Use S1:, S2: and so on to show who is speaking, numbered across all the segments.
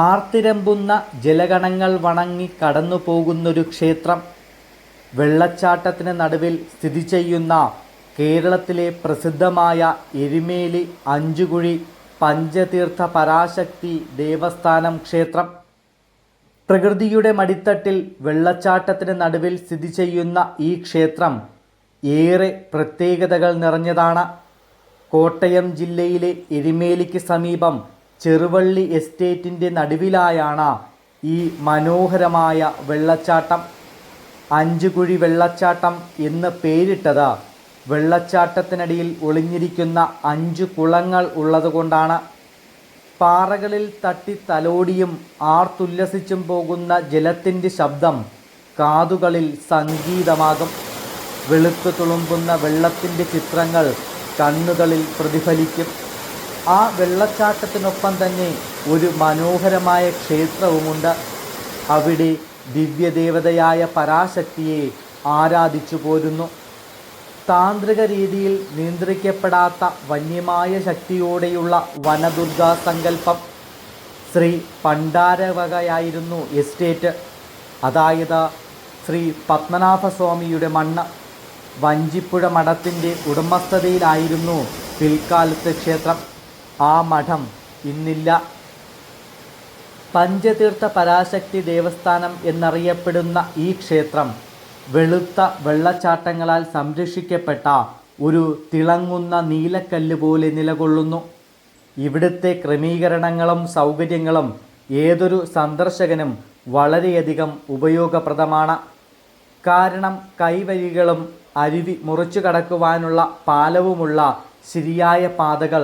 S1: ആർത്തിരമ്പുന്ന ജലഗണങ്ങൾ വണങ്ങി കടന്നു പോകുന്നൊരു ക്ഷേത്രം വെള്ളച്ചാട്ടത്തിന് നടുവിൽ സ്ഥിതി ചെയ്യുന്ന കേരളത്തിലെ പ്രസിദ്ധമായ എരുമേലി അഞ്ചുകുഴി പഞ്ചതീർത്ഥ പരാശക്തി ദേവസ്ഥാനം ക്ഷേത്രം. പ്രകൃതിയുടെ മടിത്തട്ടിൽ വെള്ളച്ചാട്ടത്തിന് നടുവിൽ സ്ഥിതി ചെയ്യുന്ന ഈ ക്ഷേത്രം ഏറെ പ്രത്യേകതകൾ നിറഞ്ഞതാണ്. കോട്ടയം ജില്ലയിലെ എരുമേലിക്ക് സമീപം ചെറുവള്ളി എസ്റ്റേറ്റിന്റെ നടുവിലായാണ് ഈ മനോഹരമായ വെള്ളച്ചാട്ടം. അഞ്ചുകുഴി വെള്ളച്ചാട്ടം എന്ന് പേരിട്ടത്. വെള്ളച്ചാട്ടത്തിനടിയിൽ ഒളിഞ്ഞിരിക്കുന്ന അഞ്ചു കുളങ്ങൾ ഉള്ളതുകൊണ്ടാണ്. പാറകളിൽ തട്ടി തലോടിയും ആർത്തുല്ലസിച്ചും പോകുന്ന ജലത്തിന്റെ ശബ്ദം കാതുകളിൽ സംഗീതമാകും. വെളുത്തു തുളുമ്പുന്ന വെള്ളത്തിന്റെ ചിത്രങ്ങൾ കണ്ണുകളിൽ പ്രതിഫലിക്കും. ആ വെള്ളച്ചാട്ടത്തിനൊപ്പം തന്നെ ഒരു മനോഹരമായ ക്ഷേത്രവുമുണ്ട്. അവിടെ ദിവ്യദേവതയായ പരാശക്തിയെ ആരാധിച്ചു പോരുന്നു. താന്ത്രിക രീതിയിൽ നിയന്ത്രിക്കപ്പെടാത്ത വന്യമായ ശക്തിയോടെയുള്ള വനദുർഗാ സങ്കല്പം. ശ്രീ പണ്ടാരവകയായിരുന്നു എസ്റ്റേറ്റ്. അതായത് ശ്രീ പത്മനാഭസ്വാമിയുടെ മണ്ണ്. വഞ്ചിപ്പുഴ മഠത്തിന്റെ ഉടമസ്ഥതയിലായിരുന്നു പിൽക്കാലത്ത് ക്ഷേത്രം. ആ മഠം ഇന്നില്ല. പഞ്ചതീർത്ഥ പരാശക്തി ദേവസ്ഥാനം എന്നറിയപ്പെടുന്ന ഈ ക്ഷേത്രം വെളുത്ത വെള്ളച്ചാട്ടങ്ങളാൽ സംരക്ഷിക്കപ്പെട്ട ഒരു തിളങ്ങുന്ന നീലക്കല്ല് പോലെ നിലകൊള്ളുന്നു. ഇവിടുത്തെ ക്രമീകരണങ്ങളും സൗകര്യങ്ങളും ഏതൊരു സന്ദർശകനും വളരെയധികം ഉപയോഗപ്രദമാണ്. കാരണം കൈവരികളും അരുവി മുറിച്ചു കടക്കുവാനുള്ള പാലവുമുള്ള ശരിയായ പാതകൾ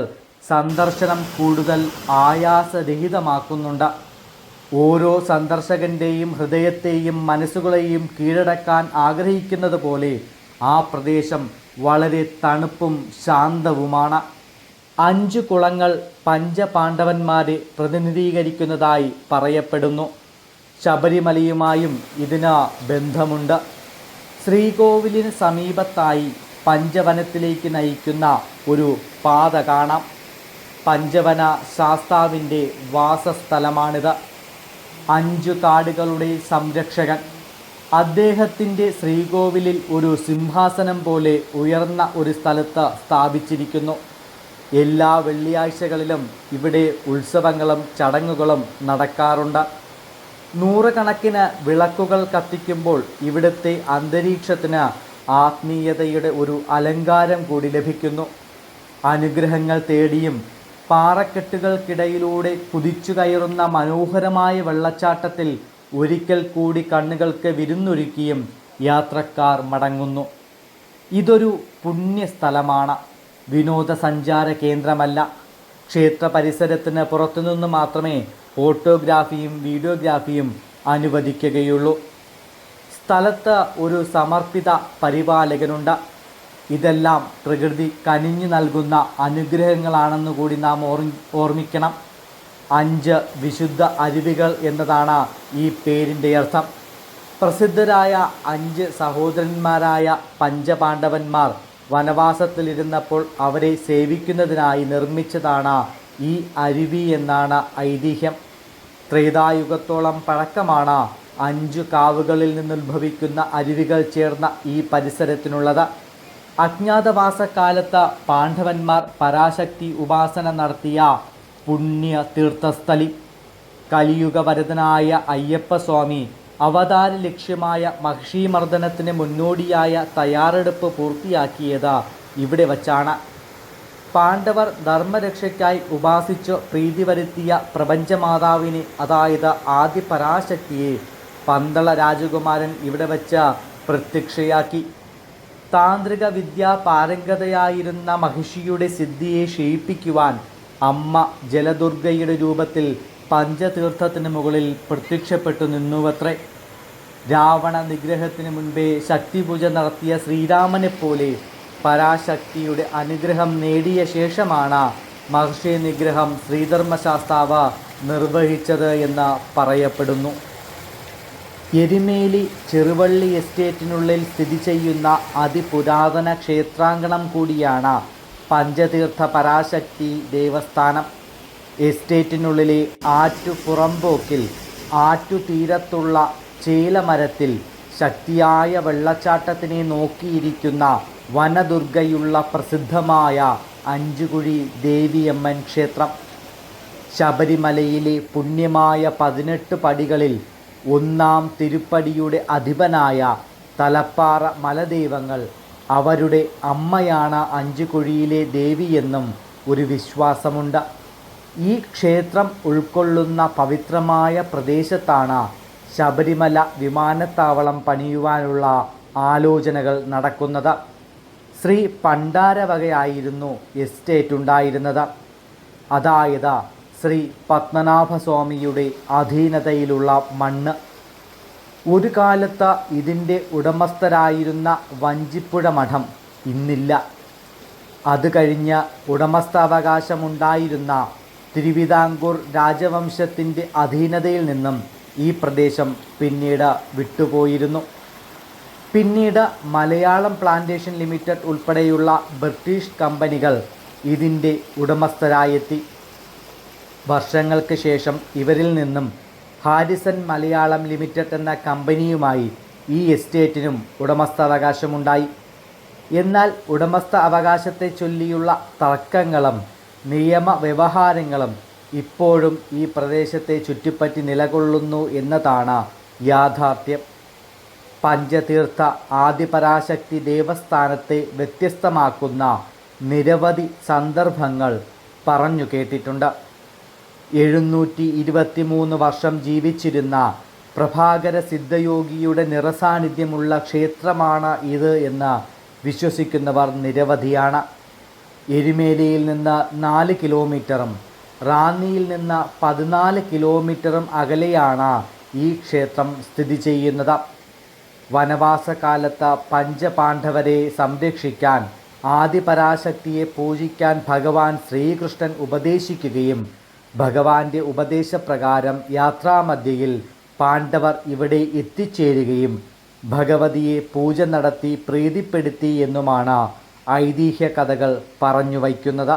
S1: സന്ദർശനം കൂടുതൽ ആയാസരഹിതമാക്കുന്നുണ്ട്. ഓരോ സന്ദർശകന്റെയും ഹൃദയത്തെയും മനസ്സുകളെയും കീഴടക്കാൻ ആഗ്രഹിക്കുന്നത് പോലെ ആ പ്രദേശം വളരെ തണുപ്പും ശാന്തവുമാണ്. അഞ്ച് കുളങ്ങൾ പഞ്ചപാണ്ഡവന്മാരെ പ്രതിനിധീകരിക്കുന്നതായി പറയപ്പെടുന്നു. ശബരിമലയുമായും ഇതിന് ബന്ധമുണ്ട്. ശ്രീകോവിലിന് സമീപത്തായി പഞ്ചവനത്തിലേക്ക് നയിക്കുന്ന ഒരു പാത കാണാം. പഞ്ചവന ശാസ്താവിന്റെ വാസസ്ഥലമാണിത്. അഞ്ചു കാടുകളുടെ സംരക്ഷകൻ. അദ്ദേഹത്തിന്റെ ശ്രീകോവിലിൽ ഒരു സിംഹാസനം പോലെ ഉയർന്ന ഒരു സ്ഥലത്ത് സ്ഥാപിച്ചിരിക്കുന്നു. എല്ലാ വെള്ളിയാഴ്ചകളിലും ഇവിടെ ഉത്സവങ്ങളും ചടങ്ങുകളും നടക്കാറുണ്ട്. നൂറുകണക്കിന് വിളക്കുകൾ കത്തിക്കുമ്പോൾ ഇവിടുത്തെ അന്തരീക്ഷത്തിന് ആത്മീയതയുടെ ഒരു അലങ്കാരം കൂടി ലഭിക്കുന്നു. അനുഗ്രഹങ്ങൾ തേടിയും പാറക്കെട്ടുകൾക്കിടയിലൂടെ കുതിച്ചു കയറുന്ന മനോഹരമായ വെള്ളച്ചാട്ടത്തിൽ ഒരിക്കൽ കൂടി കണ്ണുകൾക്ക് വിരുന്നൊരുക്കിയും യാത്രക്കാർ മടങ്ങുന്നു. ഇതൊരു പുണ്യസ്ഥലമാണ് വിനോദസഞ്ചാര കേന്ദ്രമല്ല. ക്ഷേത്ര പരിസരത്തിന് പുറത്തുനിന്ന് മാത്രമേ ഫോട്ടോഗ്രാഫിയും വീഡിയോഗ്രാഫിയും അനുവദിക്കുകയുള്ളൂ. സ്ഥലത്ത് ഒരു സമർപ്പിത പരിപാലകനുണ്ട്. ഇതെല്ലാം പ്രകൃതി കനിഞ്ഞു നൽകുന്ന അനുഗ്രഹങ്ങളാണെന്ന് കൂടി നാം ഓർ ഓർമ്മിക്കണം. അഞ്ച് വിശുദ്ധ അരുവികൾ എന്നതാണ് ഈ പേരിന്റെ അർത്ഥം. പ്രസിദ്ധരായ അഞ്ച് സഹോദരന്മാരായ പഞ്ചപാണ്ഡവന്മാർ വനവാസത്തിലിരുന്നപ്പോൾ അവരെ സേവിക്കുന്നതിനായി നിർമ്മിച്ചതാണ് ഈ അരുവി എന്നാണ് ഐതിഹ്യം. ത്രേതായുഗത്തോളം പഴക്കമാണ് അഞ്ചു കാവുകളിൽ നിന്നുദ്ഭവിക്കുന്ന അരുവികൾ ചേർന്ന ഈ പരിസരത്തിനുള്ളത്. അജ്ഞാതവാസക്കാലത്ത് പാണ്ഡവന്മാർ പരാശക്തി ഉപാസന നടത്തിയ പുണ്യ തീർത്ഥസ്ഥലി കലിയുഗവരതനായ അയ്യപ്പസ്വാമി അവതാര ലക്ഷ്യമായ മഹിഷീമർദ്ദനത്തിന് മുന്നോടിയായ തയ്യാറെടുപ്പ് പൂർത്തിയാക്കിയത് ഇവിടെ വച്ചാണ്. പാണ്ഡവർ ധർമ്മരക്ഷയ്ക്കായി ഉപാസിച്ചു പ്രീതി വരുത്തിയ പ്രപഞ്ചമാതാവിനെ അതായത് ആദ്യ പരാശക്തിയെ പന്തള രാജകുമാരൻ ഇവിടെ വച്ച് പ്രത്യക്ഷയാക്കി. താന്ത്രിക വിദ്യാ പാരംഗതയായിരുന്ന മഹിഷിയുടെ സിദ്ധിയെ ക്ഷയിപ്പിക്കുവാൻ അമ്മ ജലദുർഗയുടെ രൂപത്തിൽ പഞ്ചതീർത്ഥത്തിന് മുകളിൽ പ്രത്യക്ഷപ്പെട്ടു നിന്നുവത്രേ. രാവണ നിഗ്രഹത്തിന് മുൻപേ ശക്തിപൂജ നടത്തിയ ശ്രീരാമനെപ്പോലെ പരാശക്തിയുടെ അനുഗ്രഹം നേടിയ ശേഷമാണ് മഹർഷി നിഗ്രഹം ശ്രീധർമ്മശാസ്താവ് നിർവഹിച്ചത് എന്ന് പറയപ്പെടുന്നു. എരുമേലി ചെറുവള്ളി എസ്റ്റേറ്റിനുള്ളിൽ സ്ഥിതി ചെയ്യുന്ന അതിപുരാതന ക്ഷേത്രാങ്കണം കൂടിയാണ് പഞ്ചതീർത്ഥ പരാശക്തി ദേവസ്ഥാനം. എസ്റ്റേറ്റിനുള്ളിലെ ആറ്റുപുറമ്പോക്കിൽ ആറ്റുതീരത്തുള്ള ചേലമരത്തിൽ ശക്തിയായ വെള്ളച്ചാട്ടത്തിനെ നോക്കിയിരിക്കുന്ന വനദുർഗയുള്ള പ്രസിദ്ധമായ അഞ്ചുകുഴി ദേവിയമ്മൻ ക്ഷേത്രം. ശബരിമലയിലെ പുണ്യമായ പതിനെട്ട് പടികളിൽ ഒന്നാം തിരുപ്പടിയുടെ അധിപനായ തലപ്പാറ മലദൈവങ്ങൾ അവരുടെ അമ്മയാണ് അഞ്ചുകുഴിയിലെ ദേവിയെന്നും ഒരു വിശ്വാസമുണ്ട്. ഈ ക്ഷേത്രം ഉൾക്കൊള്ളുന്ന പവിത്രമായ പ്രദേശത്താണ് ശബരിമല വിമാനത്താവളം പണിയുവാനുള്ള ആലോചനകൾ നടക്കുന്നത്. ശ്രീ പണ്ടാരവകയായിരുന്നു എസ്റ്റേറ്റ് ഉണ്ടായിരുന്നത്. അതായത് ശ്രീ പത്മനാഭസ്വാമിയുടെ അധീനതയിലുള്ള മണ്ണ്. ഒരു കാലത്ത് ഇതിന്റെ ഉടമസ്ഥരായിരുന്ന വഞ്ചിപ്പുഴ മഠം ഇന്നില്ല. അത് കഴിഞ്ഞ് ഉടമസ്ഥാവകാശമുണ്ടായിരുന്ന തിരുവിതാംകൂർ രാജവംശത്തിന്റെ അധീനതയിൽ നിന്നും ഈ പ്രദേശം പിന്നീട് വിട്ടുപോയിരുന്നു. പിന്നീട് മലയാളം പ്ലാന്റേഷൻ ലിമിറ്റഡ് ഉൾപ്പെടെയുള്ള ബ്രിട്ടീഷ് കമ്പനികൾ ഇതിന്റെ ഉടമസ്ഥരായെത്തി. വർഷങ്ങൾക്ക് ശേഷം ഇവരിൽ നിന്നും ഹാരിസൺ മലയാളം ലിമിറ്റഡ് എന്ന കമ്പനിയുമായി ഈ എസ്റ്റേറ്റിനും ഉടമസ്ഥാവകാശമുണ്ടായി. എന്നാൽ ഉടമസ്ഥ അവകാശത്തെ ചൊല്ലിയുള്ള തർക്കങ്ങളും നിയമ വ്യവഹാരങ്ങളും ഇപ്പോഴും ഈ പ്രദേശത്തെ ചുറ്റിപ്പറ്റി നിലകൊള്ളുന്നു എന്നതാണ് യാഥാർത്ഥ്യം. പഞ്ചതീർത്ഥ ആദിപരാശക്തി ദേവസ്ഥാനത്തെ വ്യത്യസ്തമാക്കുന്ന നിരവധി സന്ദർഭങ്ങൾ പറഞ്ഞു കേട്ടിട്ടുണ്ട്. എഴുന്നൂറ്റി ഇരുപത്തിമൂന്ന് വർഷം ജീവിച്ചിരുന്ന പ്രഭാകര സിദ്ധയോഗിയുടെ നിറസാന്നിധ്യമുള്ള ക്ഷേത്രമാണ് ഇത് എന്ന് വിശ്വസിക്കുന്നവർ നിരവധിയാണ്. എരുമേലിയിൽ നിന്ന് നാല് കിലോമീറ്ററും റാന്നിയിൽ നിന്ന് പതിനാല് കിലോമീറ്ററും അകലെയാണ് ഈ ക്ഷേത്രം സ്ഥിതി ചെയ്യുന്നത്. വനവാസകാലത്ത് പഞ്ചപാണ്ഡവരെ സംരക്ഷിക്കാൻ ആദിപരാശക്തിയെ പൂജിക്കാൻ ഭഗവാൻ ശ്രീകൃഷ്ണൻ ഉപദേശിക്കുകയും ഭഗവാന്റെ ഉപദേശപ്രകാരം യാത്രാമധ്യയിൽ പാണ്ഡവർ ഇവിടെ എത്തിച്ചേരുകയും ഭഗവതിയെ പൂജ നടത്തി പ്രീതിപ്പെടുത്തി എന്നുമാണ് ഐതിഹ്യ കഥകൾ പറഞ്ഞു വയ്ക്കുന്നത്.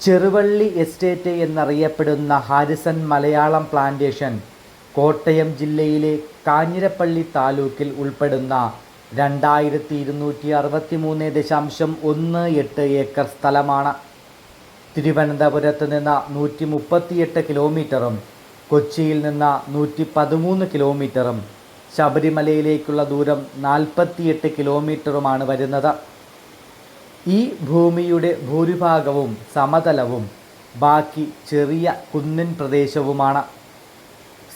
S1: ചെറുവള്ളി എസ്റ്റേറ്റ് എന്നറിയപ്പെടുന്ന ഹാരിസൺ മലയാളം പ്ലാന്റേഷൻ കോട്ടയം ജില്ലയിലെ കാഞ്ഞിരപ്പള്ളി താലൂക്കിൽ ഉൾപ്പെടുന്ന രണ്ടായിരത്തി ഇരുന്നൂറ്റി അറുപത്തി മൂന്ന് ദശാംശം ഒന്ന് എട്ട് ഏക്കർ സ്ഥലമാണ്. തിരുവനന്തപുരത്ത് നിന്ന് നൂറ്റി മുപ്പത്തിയെട്ട് കിലോമീറ്ററും കൊച്ചിയിൽ നിന്ന് നൂറ്റി പതിമൂന്ന് കിലോമീറ്ററും ശബരിമലയിലേക്കുള്ള ദൂരം നാൽപ്പത്തിയെട്ട് കിലോമീറ്ററുമാണ് വരുന്നത്. ഈ ഭൂമിയുടെ ഭൂരിഭാഗവും സമതലവും ബാക്കി ചെറിയ കുന്നിൻ പ്രദേശവുമാണ്.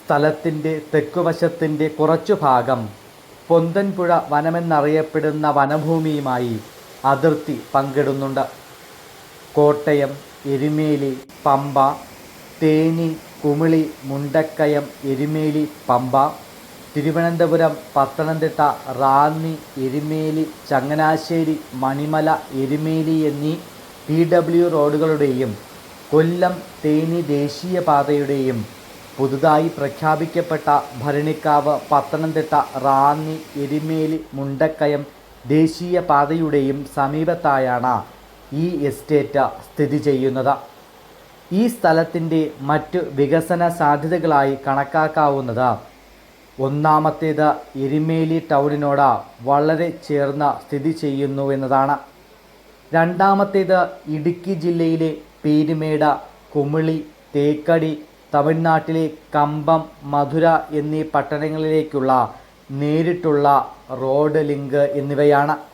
S1: സ്ഥലത്തിന്റെ തെക്കുവശത്തിന്റെ കുറച്ചു ഭാഗം പൊന്തൻപുഴ വനമെന്നറിയപ്പെടുന്ന വനഭൂമിയുമായി അതിർത്തി പങ്കിടുന്നുണ്ട്. കോട്ടയം എരുമേലി പമ്പ തേനി കുമിളി മുണ്ടക്കയം എരുമേലി പമ്പ തിരുവനന്തപുരം പത്തനംതിട്ട റാന്നി എരുമേലി ചങ്ങനാശ്ശേരി മണിമല എരുമേലി എന്നീ പി ഡബ്ല്യു റോഡുകളുടെയും കൊല്ലം തേനി ദേശീയപാതയുടെയും പുതുതായി പ്രഖ്യാപിക്കപ്പെട്ട ഭരണിക്കാവ് പത്തനംതിട്ട റാന്നി എരുമേലി മുണ്ടക്കയം ദേശീയപാതയുടെയും സമീപത്തായാണ് ഈ എസ്റ്റേറ്റ് സ്ഥിതി ചെയ്യുന്നത്. ഈ സ്ഥലത്തിന്റെ മറ്റു വികസന സാധ്യതകളായി കണക്കാക്കാവുന്നത്. ഒന്നാമത്തേത് എരുമേലി ടൗണിനോട് വളരെ ചേർന്ന് സ്ഥിതി ചെയ്യുന്നു എന്നതാണ്. രണ്ടാമത്തേത് ഇടുക്കി ജില്ലയിലെ പീരുമേട് കുമിളി തേക്കടി തമിഴ്നാട്ടിലെ കമ്പം മധുര എന്നീ പട്ടണങ്ങളിലേക്കുള്ള നേരിട്ടുള്ള റോഡ് ലിങ്ക് എന്നിവയാണ്.